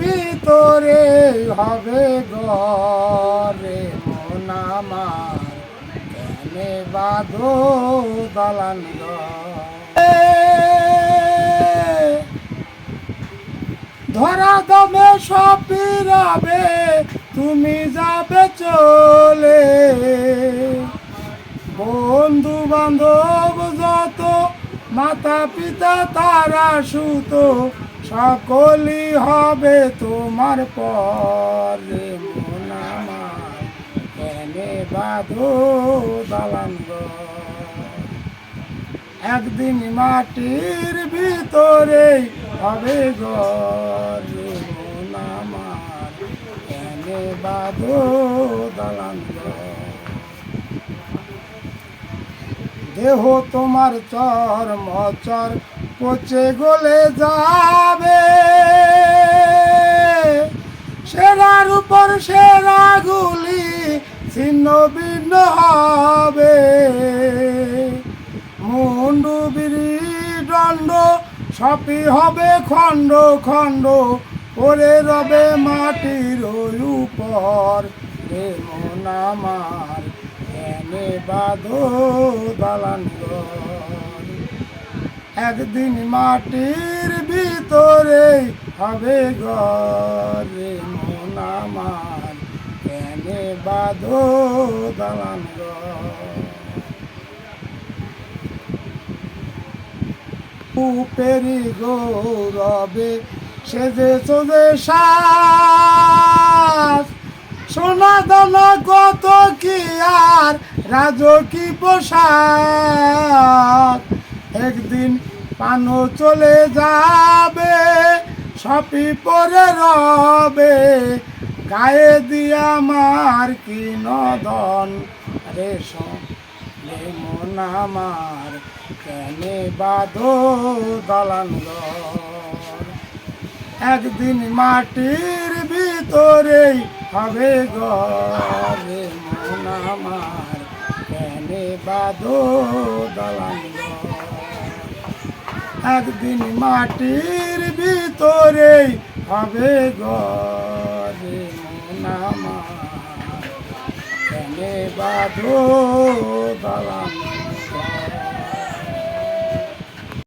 ভিতরে হবে গরে মন আমার। কেনে বাঁধো দালান ধরা দমে সব ফিরাবে, তুমি যাবে চলে। বন্ধু বান্ধব যত মাতা পিতা তারা সুত সকলই হবে তোমার পরে মন আমার কেনে বাঁধো ঘর? একদিন মাটির ভিতরে হবে গরে মন আমার কেনে বাঁধো ঘর? দেহ তোমার চর মচর পচে গলে যাবে। সেরার উপর সেরা গুলি ছিন্ন ভিন্ন হবে। মুন্ডু, বিড়ি, দণ্ড সপি হবে খণ্ড খণ্ড। পরে রবে মাটির উপর। রে মন আমার কেনে বাঁধো দালান? একদিন মাটির ভিতরে হবে ঘরে মন আমার। কেনে বাঁধো দালান? উপেরি গৌরবে সেজে চোজে শ্বাস সোনা দানা কত কি আর রাজ কি পোশাক। একদিন পানো চলে যাবে সপি পরে রবে গায়ে দিয়া মার কি নদন রে রে মন আমার, কেনে বাঁধো দালান? একদিন মাটির ভিতরে হবে ঘরে মন আমার, কেনে বাঁধো দালান? একদিন মাটির ভিতরে হবে গরে মনামা কেনে বাধো ঘর?